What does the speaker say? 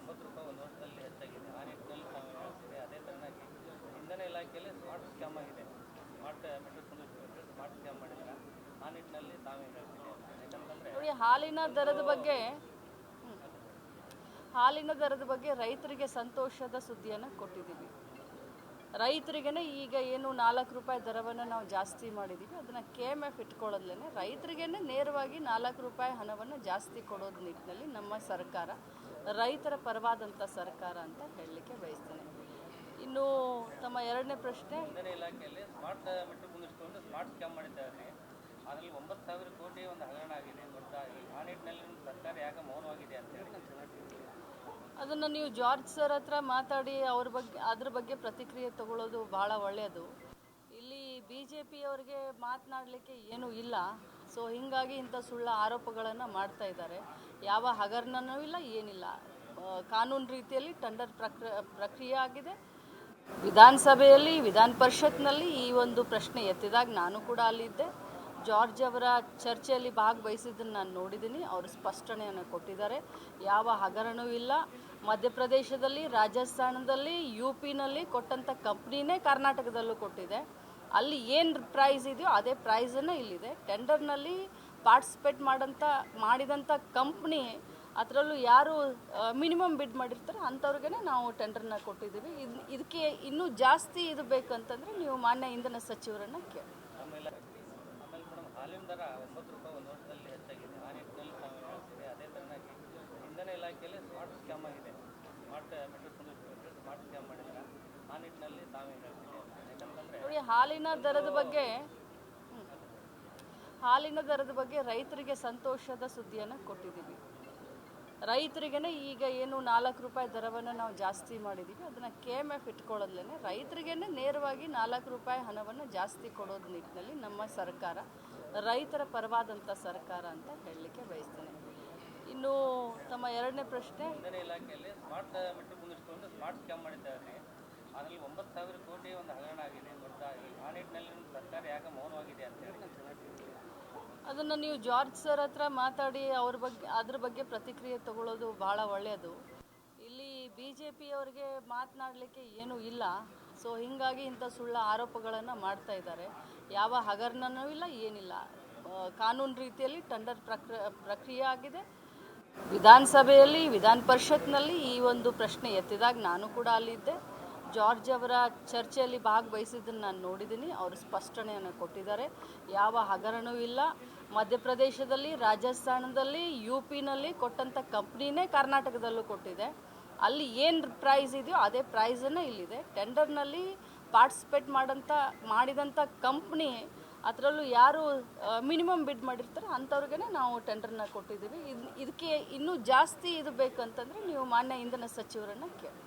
ಒಂಬತ್ತು ರೂಪಾಯಿ ಒಂದು ವರ್ಷದಲ್ಲಿ ಹೆಚ್ಚಾಗಿದೆ. ಆ ನಿಟ್ಟಿನಲ್ಲಿ ತಾವು ಹೇಳ್ತೀವಿ, ಅದೇ ಥರನಾಗಿ ಇಂಧನ ಇಲಾಖೆಯಲ್ಲಿ ಸ್ಮಾರ್ಟ್ ಸ್ಕ್ಯಾಮ್ ಆಗಿದೆ. ಸ್ಮಾರ್ಟ್ ಮೆಟ್ರೋ ಕುಂದಿಸ್ಬೇಕು ಸ್ಮಾರ್ಟ್ ಸ್ಕ್ಯಾಮ್ ಮಾಡಿದ್ದಾರೆ? ಆ ನಿಟ್ಟಿನಲ್ಲಿ ತಾವೇನು ಹೇಳ್ತೀವಿ ನೋಡಿ, ಹಾಲಿನ ದರದ ಬಗ್ಗೆ ಹಾಲಿನ ದರದ ಬಗ್ಗೆ ರೈತರಿಗೆ ಸಂತೋಷದ ಸುದ್ದಿಯನ್ನು ಕೊಟ್ಟಿದ್ದೀವಿ. ರೈತರಿಗೇ ಈಗ ಏನು ನಾಲ್ಕು ರೂಪಾಯಿ ದರವನ್ನು ನಾವು ಜಾಸ್ತಿ ಮಾಡಿದ್ದೀವಿ. ಅದನ್ನು ಕೆ ಎಂ ಎಫ್ ಇಟ್ಕೊಳ್ಳೋದ್ಲೇ ರೈತರಿಗೇ ನೇರವಾಗಿ ನಾಲ್ಕು ರೂಪಾಯಿ ಹಣವನ್ನು ಜಾಸ್ತಿ ಕೊಡೋದು ನಿಟ್ಟಿನಲ್ಲಿ ನಮ್ಮ ಸರ್ಕಾರ ರೈತರ ಪರವಾದಂಥ ಸರ್ಕಾರ ಅಂತ ಹೇಳಲಿಕ್ಕೆ ಬಯಸ್ತೇನೆ. ಇನ್ನು ತಮ್ಮ ಎರಡನೇ ಪ್ರಶ್ನೆ. ಇಲಾಖೆಯಲ್ಲಿ ಸ್ಮಾರ್ಟ್ ಮೆಟ್ರೋ ಕುಂದಿಸ್ಕೊಂಡು ಸ್ಮಾರ್ಟ್ ಸ್ಕ್ಯಾಮ್ ಮಾಡಿದ್ದಾರೆ. ಅದರಲ್ಲಿ ಒಂಬತ್ತು ಸಾವಿರ ಕೋಟಿ ಒಂದು ಹಗರಣ ಆಗಿದೆ ಆ ನಿಟ್ಟಿನಲ್ಲಿ ಸರ್ಕಾರ ಯಾಕೆ ಮೌನವಾಗಿದೆ ಅಂತ ಹೇಳಿ. ಅದನ್ನು ನೀವು ಜಾರ್ಜ್ ಸರ್ ಹತ್ರ ಮಾತಾಡಿ ಅವ್ರ ಬಗ್ಗೆ ಅದ್ರ ಬಗ್ಗೆ ಪ್ರತಿಕ್ರಿಯೆ ತಗೊಳ್ಳೋದು ಭಾಳ ಒಳ್ಳೆಯದು. ಬಿ ಜೆ ಪಿಯವರಿಗೆ ಮಾತನಾಡಲಿಕ್ಕೆ ಏನೂ ಇಲ್ಲ. ಸೊ ಹೀಗಾಗಿ ಇಂಥ ಸುಳ್ಳ ಆರೋಪಗಳನ್ನು ಮಾಡ್ತಾ ಇದ್ದಾರೆ. ಯಾವ ಹಗರಣನೂ ಇಲ್ಲ, ಏನಿಲ್ಲ. ಕಾನೂನು ರೀತಿಯಲ್ಲಿ ಟೆಂಡರ್ ಪ್ರಕ್ರ ಪ್ರಕ್ರಿಯೆ ಆಗಿದೆ. ವಿಧಾನಸಭೆಯಲ್ಲಿ, ವಿಧಾನ ಪರಿಷತ್ನಲ್ಲಿ ಈ ಒಂದು ಪ್ರಶ್ನೆ ಎತ್ತಿದಾಗ ನಾನು ಕೂಡ ಅಲ್ಲಿದ್ದೆ. ಜಾರ್ಜ್ ಅವರ ಚರ್ಚೆಯಲ್ಲಿ ಭಾಗವಹಿಸಿದ್ದನ್ನು ನಾನು ನೋಡಿದ್ದೀನಿ. ಅವರು ಸ್ಪಷ್ಟನೆಯನ್ನು ಕೊಟ್ಟಿದ್ದಾರೆ. ಯಾವ ಹಗರಣವೂ ಇಲ್ಲ. ಮಧ್ಯಪ್ರದೇಶದಲ್ಲಿ, ರಾಜಸ್ಥಾನದಲ್ಲಿ ಯು ಪಿನಲ್ಲಿ ಕೊಟ್ಟಂಥ ಕಂಪ್ನಿನೇ ಕರ್ನಾಟಕದಲ್ಲೂ ಕೊಟ್ಟಿದೆ. ಅಲ್ಲಿ ಏನು ಪ್ರೈಸ್ ಇದೆಯೋ ಅದೇ ಪ್ರೈಸನ್ನು ಇಲ್ಲಿದೆ ಟೆಂಡರ್ನಲ್ಲಿ ಪಾರ್ಟಿಸಿಪೇಟ್ ಮಾಡೋಂಥ ಮಾಡಿದಂಥ ಕಂಪ್ನಿ ಅದರಲ್ಲೂ ಯಾರು ಮಿನಿಮಮ್ ಬಿಡ್ ಮಾಡಿರ್ತಾರೆ ಅಂಥವ್ರಿಗೆ ನಾವು ಟೆಂಡರ್ನ ಕೊಟ್ಟಿದ್ದೀವಿ ಇದು ಇದಕ್ಕೆ ಇನ್ನೂ ಜಾಸ್ತಿ ಇದು ಬೇಕಂತಂದರೆ ನೀವು ಮಾನ್ಯ ಇಂಧನ ಸಚಿವರನ್ನು ಕೇಳಿ ಸ್ಮಾರ್ಟ್ ಸ್ಮಾರ್ಟ್ ಸ್ಕ್ಯಾಮ್ ಆ ನಿಟ್ಟಿನಲ್ಲಿ ನೋಡಿ, ಹಾಲಿನ ದರದ ಬಗ್ಗೆ, ಹಾಲಿನ ದರದ ಬಗ್ಗೆ ರೈತರಿಗೆ ಸಂತೋಷದ ಸುದ್ದಿಯನ್ನು ಕೊಟ್ಟಿದ್ದೀವಿ. ರೈತರಿಗೇ ಈಗ ಏನು ನಾಲ್ಕು ರೂಪಾಯಿ ದರವನ್ನು ನಾವು ಜಾಸ್ತಿ ಮಾಡಿದ್ದೀವಿ ಅದನ್ನು ಕೆ ಎಂ ಎಫ್ ಇಟ್ಕೊಳ್ಳೋದ್ಲೇ ನೇರವಾಗಿ ನಾಲ್ಕು ರೂಪಾಯಿ ಹಣವನ್ನು ಜಾಸ್ತಿ ಕೊಡೋದು ನಿಟ್ಟಿನಲ್ಲಿ ನಮ್ಮ ಸರ್ಕಾರ, ರೈತರ ಪರವಾದಂಥ ಸರ್ಕಾರ ಅಂತ ಹೇಳಲಿಕ್ಕೆ ಬಯಸ್ತೇನೆ. ಇನ್ನು ತಮ್ಮ ಎರಡನೇ ಪ್ರಶ್ನೆ. ಅದರಲ್ಲಿ ಒಂಬತ್ತು ಸಾವಿರ ಕೋಟಿ ಒಂದು ಹಗರಣ ಆಗಿದೆ ಆ ನಿಟ್ಟಿನಲ್ಲಿ ಸರ್ಕಾರ ಯಾಕೆ ಮೌನವಾಗಿದೆ ಅಂತ ಹೇಳಿ. ಅದನ್ನು ನೀವು ಜಾರ್ಜ್ ಸರ್ ಹತ್ರ ಮಾತಾಡಿ, ಅವ್ರ ಬಗ್ಗೆ, ಅದ್ರ ಬಗ್ಗೆ ಪ್ರತಿಕ್ರಿಯೆ ತಗೊಳ್ಳೋದು ಭಾಳ ಒಳ್ಳೆಯದು ಇಲ್ಲಿ ಬಿ ಜೆ ಪಿಯವ್ರಿಗೆ ಮಾತನಾಡಲಿಕ್ಕೆ ಏನೂ ಇಲ್ಲ. ಸೊ ಹೀಗಾಗಿ ಇಂಥ ಸುಳ್ಳ ಆರೋಪಗಳನ್ನು ಮಾಡ್ತಾ ಇದ್ದಾರೆ. ಯಾವ ಹಗರಣನೂ ಇಲ್ಲ, ಏನಿಲ್ಲ. ಕಾನೂನು ರೀತಿಯಲ್ಲಿ ಟೆಂಡರ್ ಪ್ರಕ್ರ, ಪ್ರಕ್ರಿಯೆ ಆಗಿದೆ. ವಿಧಾನಸಭೆಯಲ್ಲಿ, ವಿಧಾನ ಪರಿಷತ್ನಲ್ಲಿ ಈ ಒಂದು ಪ್ರಶ್ನೆ ಎತ್ತಿದಾಗ ನಾನು ಕೂಡ ಅಲ್ಲಿದ್ದೆ. ಜಾರ್ಜ್ ಅವರ ಚರ್ಚೆಯಲ್ಲಿ ಭಾಗವಹಿಸಿದ್ದನ್ನು ನಾನು ನೋಡಿದ್ದೀನಿ. ಅವರು ಸ್ಪಷ್ಟನೆಯನ್ನು ಕೊಟ್ಟಿದ್ದಾರೆ. ಯಾವ ಹಗರಣವೂ ಇಲ್ಲ. ಮಧ್ಯಪ್ರದೇಶದಲ್ಲಿ, ರಾಜಸ್ಥಾನದಲ್ಲಿ ಯು ಪಿನಲ್ಲಿ ಕೊಟ್ಟಂಥ ಕಂಪ್ನಿನೇ ಕರ್ನಾಟಕದಲ್ಲೂ ಕೊಟ್ಟಿದೆ. ಅಲ್ಲಿ ಏನು ಪ್ರೈಸ್ ಇದೆಯೋ ಅದೇ ಪ್ರೈಸನ್ನು ಇಲ್ಲಿದೆ. ಟೆಂಡರ್ನಲ್ಲಿ ಪಾರ್ಟಿಸಿಪೇಟ್ ಮಾಡಂಥ ಮಾಡಿದಂಥ ಕಂಪ್ನಿ ಅದರಲ್ಲೂ ಯಾರು ಮಿನಿಮಮ್ ಬಿಡ್ ಮಾಡಿರ್ತಾರೆ ಅಂಥವ್ರಿಗೆ ನಾವು ಟೆಂಡರ್ನ ಕೊಟ್ಟಿದ್ದೀವಿ. ಇದ್, ಇದಕ್ಕೆ ಇನ್ನೂ ಜಾಸ್ತಿ ಇದು ಬೇಕಂತಂದರೆ ನೀವು ಮಾನ್ಯ ಇಂಧನ ಸಚಿವರನ್ನು ಕೇಳಿ.